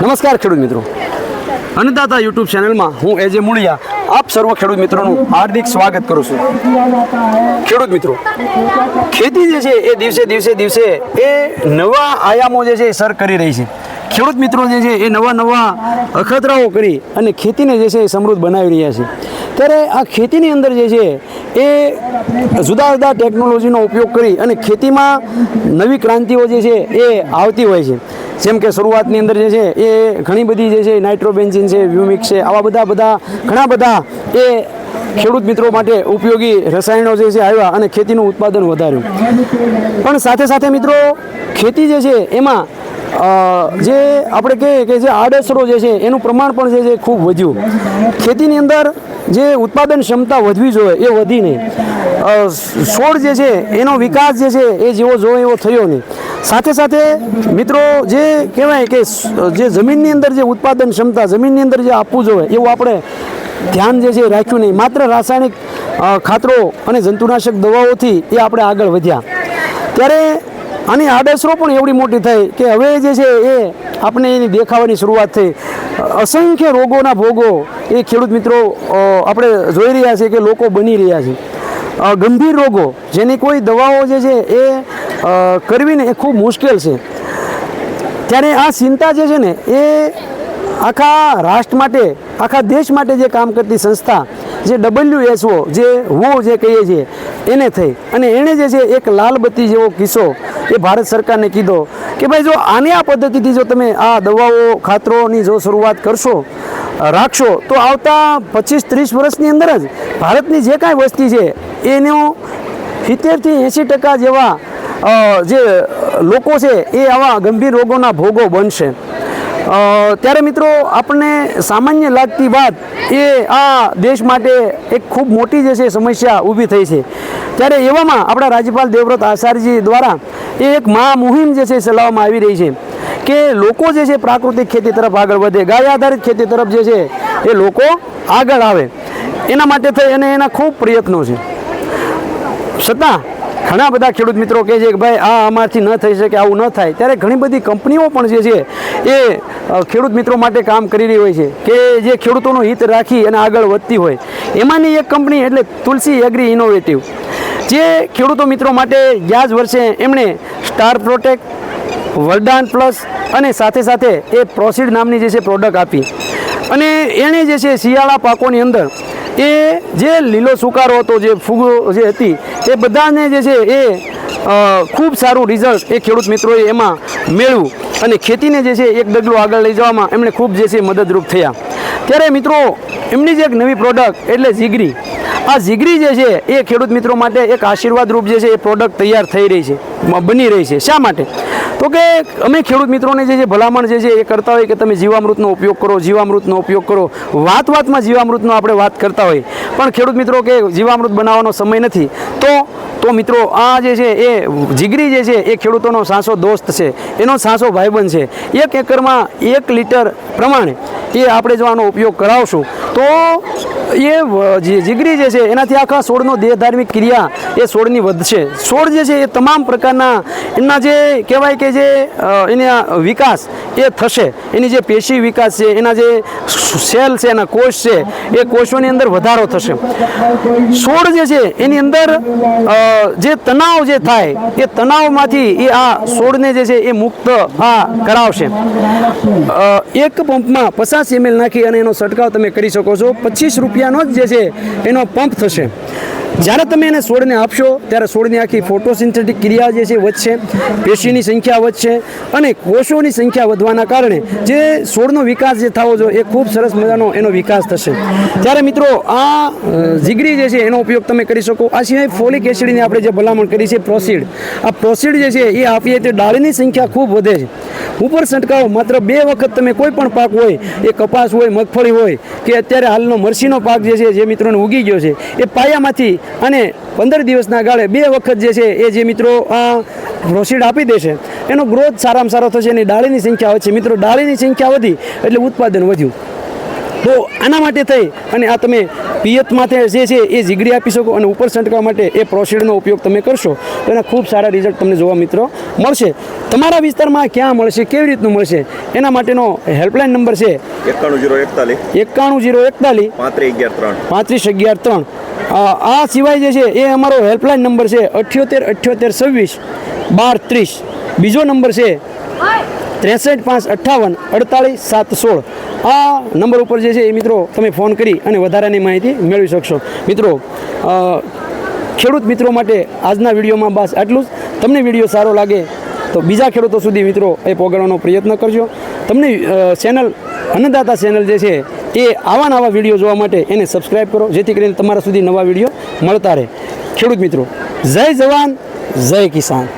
નમસ્કાર ખેડૂત મિત્રો. અન્નદાતા યુટ્યુબ ચેનલમાં હું એજે મુળિયા, આપ સર્વ ખેડૂત મિત્રોનું હાર્દિક સ્વાગત કરું છું. ખેડૂત મિત્રો, ખેતી જે છે એ દિવસે દિવસે દિવસે એ નવા આયામો જે છે એ સર કરી રહી છે. ખેડૂત મિત્રો જે છે એ નવા નવા અખતરાઓ કરી અને ખેતીને જે છે એ સમૃદ્ધ બનાવી રહ્યા છે. ત્યારે આ ખેતીની અંદર જે છે એ જુદા જુદા ટેકનોલોજીનો ઉપયોગ કરી અને ખેતીમાં નવી ક્રાંતિઓ જે છે એ આવતી હોય છે. જેમ કે શરૂઆતની અંદર જે છે, એ ઘણી બધી જે છે, નાઇટ્રોબેન્ઝિન છે, વ્યુમિક છે, આવા બધા બધા ઘણા બધા એ ખેડૂત મિત્રો માટે ઉપયોગી રસાયણો જે છે, આવ્યા અને ખેતીનું ઉત્પાદન વધાર્યું. પણ સાથે સાથે મિત્રો, ખેતી જે છે, એમાં જે આપણે કહીએ કે જે આડઅસરો જે છે, એનું પ્રમાણ પણ જે છે, ખૂબ વધ્યું. ખેતીની અંદર જે ઉત્પાદન ક્ષમતા વધવી જોઈએ, એ વધી નહીં. છોડ જે છે, એનો વિકાસ જે છે, એ જેવો જોઈએ એવો થયો નહીં. સાથે સાથે મિત્રો જે કહેવાય કે જે જમીનની અંદર જે ઉત્પાદન ક્ષમતા, જમીનની અંદર જે આપવું જોઈએ, એવું આપણે ધ્યાન જે છે રાખ્યું નહીં. માત્ર રાસાયણિક ખાતરો અને જંતુનાશક દવાઓથી એ આપણે આગળ વધ્યા. ત્યારે આની આડઅસરો પણ એવડી મોટી થઈ કે હવે જે છે એ આપણે એની દેખાવાની શરૂઆત થઈ. અસંખ્ય રોગોના ભોગો એ ખેડૂત મિત્રો આપણે જોઈ રહ્યા છીએ કે લોકો બની રહ્યા છે. ગંભીર રોગો, જેની કોઈ દવાઓ જે છે એ કરવીને એ ખૂબ મુશ્કેલ છે. ત્યારે આ ચિંતા જે છે ને, એ આખા રાષ્ટ્ર માટે, આખા દેશ માટે જે કામ કરતી સંસ્થા, જે ડબલ્યુએચઓ જે હો જે કહીએ છીએ, એને થઈ. અને એણે જે છે, એક લાલબત્તી જેવો કિસ્સો એ ભારત સરકારને કીધો કે ભાઈ જો આને આ પદ્ધતિથી જો તમે આ દવાઓ, ખાતરોની જો શરૂઆત કરશો, રાખશો, તો આવતા પચીસ ત્રીસ વર્ષની અંદર જ ભારતની જે કાંઈ વસ્તી છે, એનો સિત્તેરથી એંસી ટકા જેવા જે લોકો છે, એ આવા ગંભીર રોગોના ભોગો બનશે. ત્યારે મિત્રો, આપણને સામાન્ય લાગતી વાત એ આ દેશ માટે એક ખૂબ મોટી જે છે, સમસ્યા ઊભી થઈ છે. ત્યારે એવામાં આપણા રાજ્યપાલ દેવવ્રત આચાર્યજી દ્વારા એ એક મહા મુહિમ જે છે, ચલાવવામાં આવી રહી છે કે લોકો જે છે, પ્રાકૃતિક ખેતી તરફ આગળ વધે, ગાય આધારિત ખેતી તરફ જે છે, એ લોકો આગળ આવે. એના માટે થઈ અને એના ખૂબ પ્રયત્નો છે. છતાં ઘણા બધા ખેડૂત મિત્રો કહે છે કે ભાઈ, આ આમાંથી ન થઈ શકે, આવું ન થાય. ત્યારે ઘણી બધી કંપનીઓ પણ જે છે, એ ખેડૂત મિત્રો માટે કામ કરી રહી હોય છે કે જે ખેડૂતોનું હિત રાખી અને આગળ વધતી હોય. એમાંની એક કંપની એટલે તુલસી એગ્રી ઇનોવેટિવ. જે ખેડૂતો મિત્રો માટે યાજ વર્ષે એમણે સ્ટાર પ્રોટેક્ટ વરદાન પ્લસ અને સાથે સાથે એ પ્રોસીડ નામની જે છે, પ્રોડક્ટ આપી. અને એણે જે છે, શિયાળા પાકોની અંદર એ જે લીલો સુકારો હતો, જે ફૂગો જે હતી, એ બધાને જે છે એ ખૂબ સારું રિઝલ્ટ એ ખેડૂત મિત્રોએ એમાં મેળવ્યું. અને ખેતીને જે છે એક ડગલું આગળ લઈ જવામાં એમણે ખૂબ જે છે મદદરૂપ થયા. ત્યારે મિત્રો, એમની જે એક નવી પ્રોડક્ટ એટલે જીગરી. આ જીગરી જે છે, એ ખેડૂત મિત્રો માટે એક આશીર્વાદ રૂપ જે છે, એ પ્રોડક્ટ તૈયાર થઈ રહી છે બની રહી છે. શા માટે? તો કે અમે ખેડૂત મિત્રોને જે છે, ભલામણ જે છે, એ કરતા હોય કે તમે જીવામૃતનો ઉપયોગ કરો, જીવામૃતનો ઉપયોગ કરો. વાત વાતમાં જીવામૃતનો આપણે વાત કરતા હોય. પણ ખેડૂત મિત્રો કે જીવામૃત બનાવવાનો સમય નથી, તો તો મિત્રો, આ જે છે એ જીગરી જે છે એ ખેડૂતોનો સાસો દોસ્ત છે. એનો સાસો ભાઈબંધ છે. એક એકરમાં એક લીટર પ્રમાણે એ આપણે જો આનો ઉપયોગ કરાવશું, તો એ જીગરી જે છે એનાથી આખા છોડનો દેહ ધાર્મિક ક્રિયા એ છોડની વધશે. છોડ જે છે એ તમામ પ્રકારના એના જે કહેવાય કે જે એના વિકાસ એ થશે. એની જે પેશી વિકાસ છે, એના જે સેલ છે, એના કોષ છે, એ કોષોની અંદર વધારો થશે. છોડ જે છે એની અંદર જે તણાવ જે થાય, એ તણાવમાંથી એ આ છોડને જે છે એ મુક્ત આ કરાવશે. એક પંપમાં પચાસ એમએલ નાખી અને એનો છંટકાવ તમે કરી શકો છો. પચીસ રૂપિયાનો જ જે છે એનો પંપ થશે. જ્યારે તમે એને છોડને આપશો, ત્યારે છોડની આખી ફોટોસિન્થેટિક ક્રિયા જે છે વધશે, પેશીની સંખ્યા વધશે અને કોષોની સંખ્યા વધવાના કારણે જે છોડનો વિકાસ જે થવો જોઈએ એ ખૂબ સરસ મજાનો એનો વિકાસ થશે. ત્યારે મિત્રો, આ જીગરી જે છે એનો ઉપયોગ તમે કરી શકો. આ સિવાય ફોલિક એસિડની આપણે જે ભલામણ કરી છે પ્રોસીડ આ પ્રોસીડ જે છે એ આપીએ તો ડાળીની સંખ્યા ખૂબ વધે છે. ઉપર છંટકાવ માત્ર બે વખત તમે કોઈ પણ પાક હોય, એ કપાસ હોય, મગફળી હોય કે અત્યારે હાલનો મરસીનો પાક જે છે જે મિત્રોને ઉગી ગયો છે, એ પાયામાંથી અને પંદર દિવસના ગાળે બે વખત જે છે એ જે મિત્રો આ પ્રોસીડ આપી દેશે એનો ગ્રોથ સારામાં સારો થશે અને ડાળીની સંખ્યા વધશે. મિત્રો ડાળીની સંખ્યા વધી એટલે ઉત્પાદન વધ્યું. તો આના માટે થઈ અને આ તમે પિયત માથે જે છે એ જીગડી આપી શકો અને ઉપર છંટકાવ માટે એ પ્રોસીડનો ઉપયોગ તમે કરશો તો એના ખૂબ સારા રિઝલ્ટ તમને જોવા મિત્રો મળશે. તમારા વિસ્તારમાં ક્યાં મળશે કેવી રીતનું મળશે એના માટેનો હેલ્પલાઇન નંબર છે એકાણું જીરો એકતાલીસ. એકાણું જીરો એકતાલીસ. પાંત્રીસ અગિયાર ત્રણ. પાંત્રીસ અગિયાર ત્રણ. આ સિવાય જે છે, એ અમારો હેલ્પલાઇન નંબર છે અઠ્યોતેર અઠ્યોતેર, છવ્વીસ, બાર, ત્રીસ. બીજો નંબર છે ત્રેસઠ, પાંચ, અઠ્ઠાવન, અડતાળીસ, સાત, સોળ. આ નંબર ઉપર જે છે, એ મિત્રો તમે ફોન કરી અને વધારાની માહિતી મેળવી શકશો. મિત્રો ખેડૂત મિત્રો માટે આજના વિડીયોમાં બસ આટલું જ. તમને વીડિયો સારો લાગે તો બીજા ખેડૂતો સુધી મિત્રો એ પહોંચાડવાનો પ્રયત્ન કરજો. તમને ચેનલ અન્નદાતા ચેનલ જે છે એ આવા નવા વીડિયો જોવા માટે એને સબસ્ક્રાઈબ કરો, જેથી કરીને તમારા સુધી નવા વીડિયો મળતા રહે. ખેડૂત મિત્રો, જય જવાન, જય કિસાન.